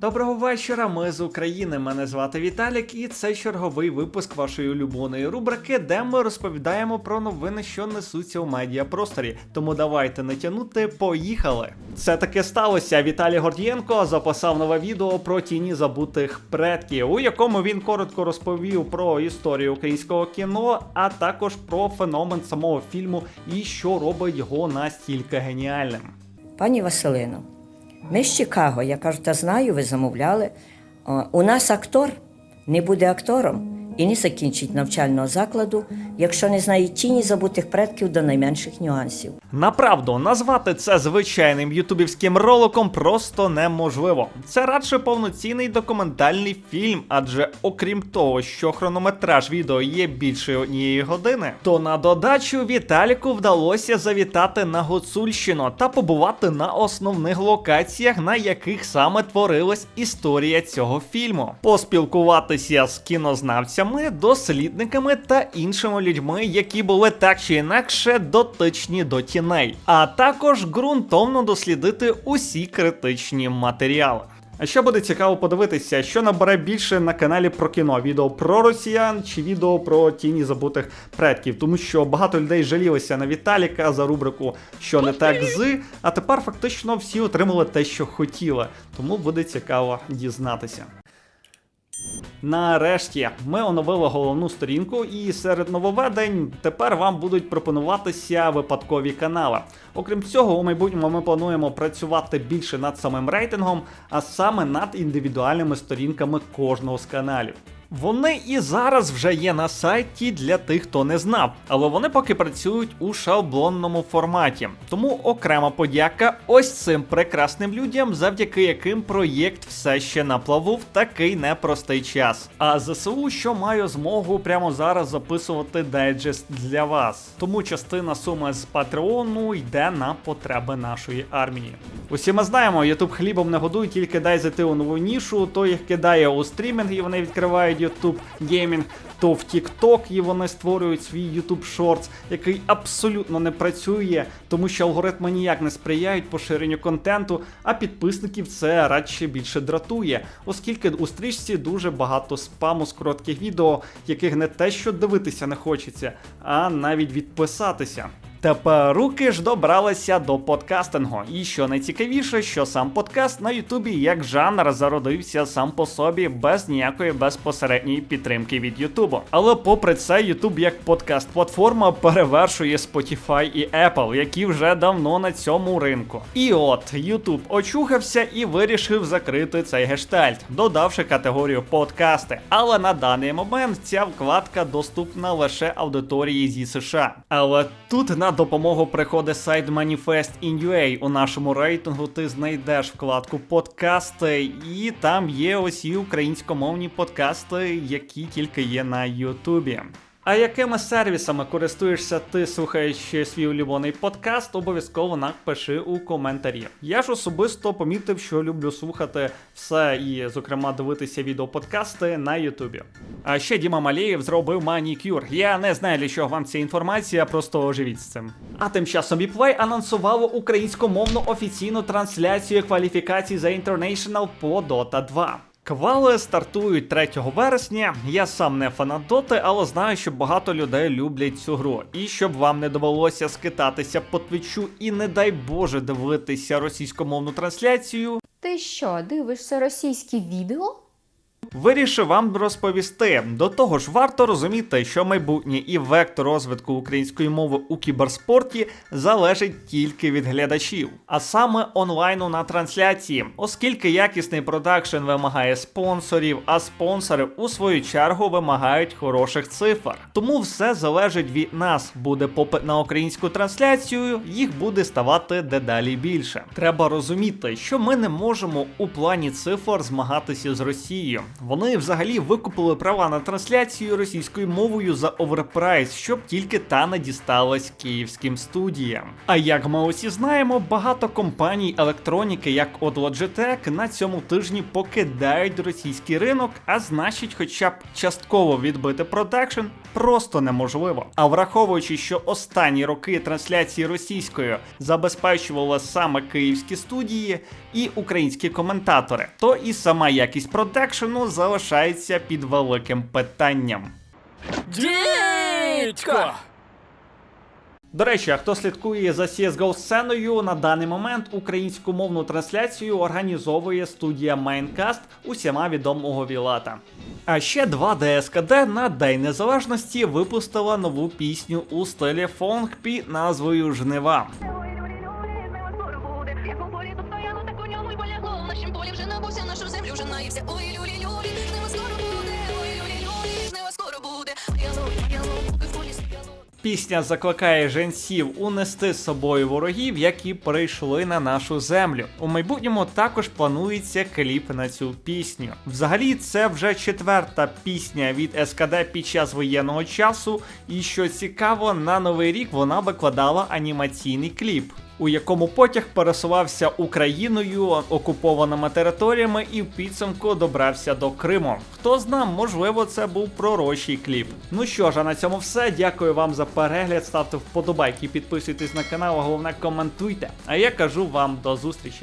Доброго вечора, ми з України. Мене звати Віталік, і це черговий випуск вашої улюбленої рубрики, де ми розповідаємо про новини, що несуться у медіапросторі. Тому давайте не тянути, поїхали. Це таки сталося. Віталій Гордієнко записав нове відео про тіні забутих предків, у якому він коротко розповів про історію українського кіно, а також про феномен самого фільму і що робить його настільки геніальним. Пані Василино, ми з Чикаго, я кажу, та знаю, ви замовляли. У нас актор. Не буде актором і не закінчить навчального закладу, якщо не знає тіні забутих предків до найменших нюансів. Направду, назвати це звичайним ютубівським роликом просто неможливо. Це радше повноцінний документальний фільм, адже окрім того, що хронометраж відео є більше однієї години, то на додачу Віталіку вдалося завітати на Гуцульщину та побувати на основних локаціях, на яких саме творилась історія цього фільму, поспілкуватися з кінознавцями, дослідниками та іншими людьми, які були так чи інакше дотичні до тіней, а також ґрунтовно дослідити усі критичні матеріали. А ще буде цікаво подивитися, що набере більше на каналі про кіно: відео про росіян чи відео про тіні забутих предків, тому що багато людей жалілися на Віталіка за рубрику Що не так з, а тепер фактично всі отримали те, що хотіли. Тому буде цікаво дізнатися. Нарешті ми оновили головну сторінку, і серед нововведень тепер вам будуть пропонуватися випадкові канали. Окрім цього, у майбутньому ми плануємо працювати більше над самим рейтингом, а саме над індивідуальними сторінками кожного з каналів. Вони і зараз вже є на сайті для тих, хто не знав, але вони поки працюють у шаблонному форматі. Тому окрема подяка ось цим прекрасним людям, завдяки яким проєкт все ще на плаву в такий непростий час. А ЗСУ, що маю змогу прямо зараз записувати дайджест для вас. Тому частина суми з Патреону йде на потреби нашої армії. Усі ми знаємо, Ютуб хлібом не годує, тільки дай зайти у нову нішу, то їх кидає у стрімінг і вони відкривають YouTube геймінг, то в TikTok і вони створюють свій YouTube Shorts, який абсолютно не працює, тому що алгоритми ніяк не сприяють поширенню контенту, а підписників це радше більше дратує, оскільки у стрічці дуже багато спаму з коротких відео, яких не те, що дивитися не хочеться, а навіть відписатися. Тепер руки ж добралися до подкастингу. І що найцікавіше, що сам подкаст на Ютубі як жанр зародився сам по собі без ніякої безпосередньої підтримки від Ютубу. Але попри це, Ютуб як подкаст-платформа перевершує Spotify і Apple, які вже давно на цьому ринку. І от Ютуб очухався і вирішив закрити цей гештальт, додавши категорію подкасти. Але на даний момент ця вкладка доступна лише аудиторії зі США. Але тут на допомогу приходить сайт Маніфест in У нашому рейтингу ти знайдеш вкладку подкасти, і там є усі українськомовні подкасти, які тільки є на Ютубі. А якими сервісами користуєшся ти, слухаючи свій улюблений подкаст, обов'язково напиши у коментарі. Я ж особисто помітив, що люблю слухати все і, зокрема, дивитися відеоподкасти на Ютубі. А ще Діма Малєєв зробив манікюр. Я не знаю, для чого вам ця інформація, просто оживіть з цим. А тим часом Біплей анонсувало українськомовну офіційну трансляцію кваліфікацій за International по Dota 2. Квали стартують 3 вересня. Я сам не фанат доти, але знаю, що багато людей люблять цю гру. І щоб вам не довелося скитатися по твічу і, не дай Боже, дивитися російськомовну трансляцію. Ти що, дивишся російські відео? Вирішив вам розповісти. До того ж, варто розуміти, що майбутнє і вектор розвитку української мови у кіберспорті залежить тільки від глядачів, а саме онлайну на трансляції, оскільки якісний продакшн вимагає спонсорів, а спонсори у свою чергу вимагають хороших цифр. Тому все залежить від нас. Буде попит на українську трансляцію, їх буде ставати дедалі більше. Треба розуміти, що ми не можемо у плані цифр змагатися з Росією. Вони взагалі викупили права на трансляцію російською мовою за оверпрайс, щоб тільки та не дісталась київським студіям. А як ми усі знаємо, багато компаній електроніки, як от Logitech, на цьому тижні покидають російський ринок, а значить, хоча б частково відбити продакшн просто неможливо. А враховуючи, що останні роки трансляції російською забезпечували саме київські студії і українські коментатори, то і сама якість продакшену залишається під великим питанням. Дідько! До речі, хто слідкує за CSGO сценою, на даний момент українську мовну трансляцію організовує студія Майнкаст усіма відомого Вілата. А ще 2 ДСКД на День Незалежності випустила нову пісню у стилі фонк під назвою Жнива. скоро буде. Пісня закликає женців унести з собою ворогів, які прийшли на нашу землю. У майбутньому також планується кліп на цю пісню. Взагалі, це вже четверта пісня від СКД під час воєнного часу, і що цікаво, на новий рік вона викладала анімаційний кліп. У якому потяг пересувався Україною, окупованими територіями і в підсумку добрався до Криму. Хто зна, можливо, це був пророчий кліп. Ну що ж, а на цьому все. Дякую вам за перегляд. Ставте вподобайки, підписуйтесь на канал, а головне коментуйте. А я кажу вам до зустрічі.